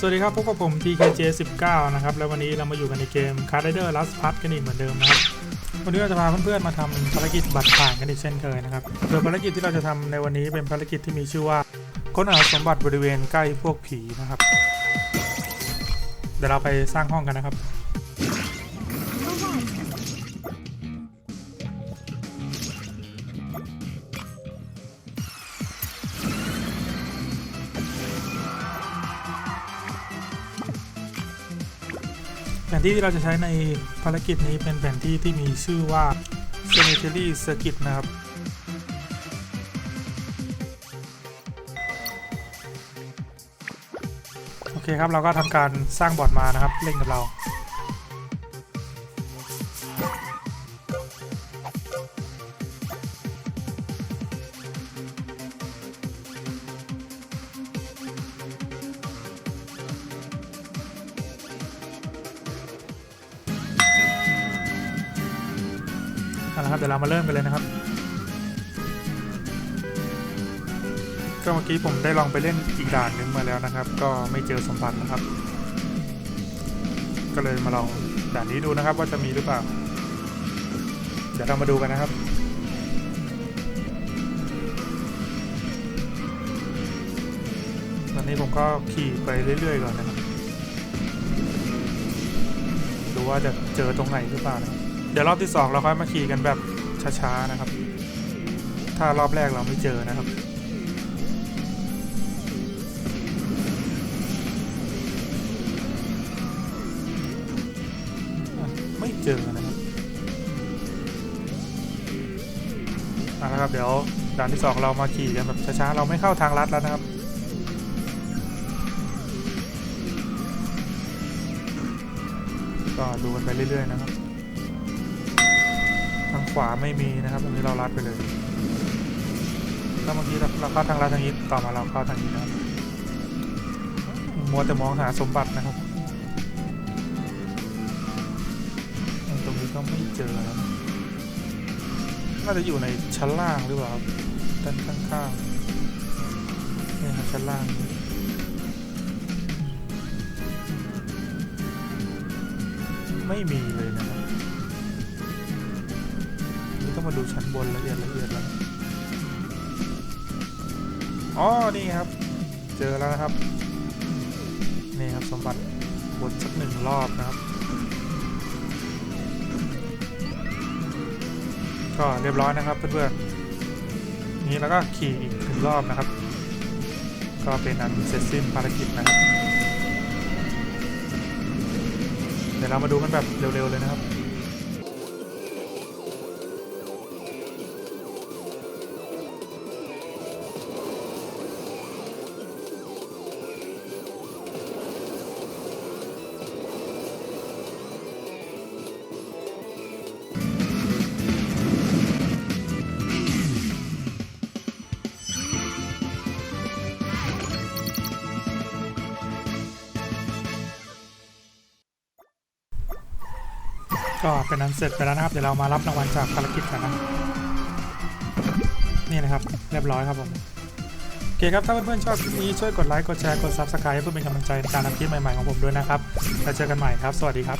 สวัสดีครับพบกับผม TKJ19 นะครับ แล้ววันนี้เรามาอยู่กันในเกม Card Rider Last Part กันอีกเหมือนเดิมนะครับ วันนี้เราจะพาเพื่อนๆมาทำภารกิจบัตรผ่านกันอีกเช่นเคยนะครับ โดยภารกิจที่เราจะทำในวันนี้เป็นภารกิจที่มีชื่อว่า ค้นหาสมบัติบริเวณใกล้พวกผีนะครับ เดี๋ยวเราไปสร้างห้องกันนะครับ แผนที่ที่เราจะใช้ในภารกิจนี้เป็นแผนที่ที่มีชื่อว่า Cemetery Circuit นะครับโอเคครับเราก็ทำการสร้างบอร์ดมานะครับเล่นกับเรา เอาละครับเดี๋ยวเรามาเริ่มกันเลยนะครับ ก็เมื่อกี้ผมได้ลองไปเล่นอีกด่านหนึงมาแล้วนะครับ ก็ไม่เจอสมบัตินะครับ ก็เลยมาลองด่านนี้ดูนะครับ ว่าจะมีหรือเปล่า เดี๋ยวเรามาดูกันนะครับตอนนี้ผมก็ขี่ไปเรื่อยๆก่อนนะครับดูว่าจะเจอตรงไหนหรือเปล่านะครับ ดี๋ยวรอบที่สองเราค่อยมาขี่กันแบบช้าๆนะครับ ถ้ารอบแรกเราไม่เจอนะครับไม่เจอนะครับเอาละครับเดี๋ยวด่านที่สองเรามาขี่กันแบบช้าๆเราไม่เข้าทางลัดแล้วนะครับก็ดูกันไปเรื่อยๆนะครับางขวาไม่มีนะครับตรงนี้เราลัดไปเลยถ้าเมื่อกี้เราเข้าทางลัดทางนี้ต่อมาเราเข้าทางนี้นะมัวแต่มองหาสมบัตินะครับตรงนี้ก็ไม่เจอนะน่าจะอยู่ในชั้นล่างหรือเปล่าด้านข้างๆนี่ครับชั้นล่างไม่มีเลยนะครับ มาดูชั้นบนละเอียดละเอียดแล้วอ๋อ นี่ครับ เจอแล้วนะครับ นี่ครับสมบัติบนสักหนึ่งรอบนะครับ ก็เรียบร้อยนะครับเพื่อนๆ นี้แล้วก็ขี่อีกหนึ่งรอบนะครับ ก็เป็นอันเสร็จสิ้นภารกิจนะครับ เดี๋ยวเรามาดูกันแบบเร็วๆเลยนะครับ ก็เป็นอันเสร็จไปแล้วนะครับ เดี๋ยวเรามารับรางวัลจากภารกิจกันนะ นี่นะครับ เรียบร้อยครับผม โอเคครับ ถ้าเพื่อนๆชอบคลิปนี้ช่วยกดไลค์ กดแชร์ กด Subscribe เพื่อเป็นกำลังใจในการทำคลิปใหม่ๆของผมด้วยนะครับ แล้วเจอกันใหม่ครับ สวัสดีครับ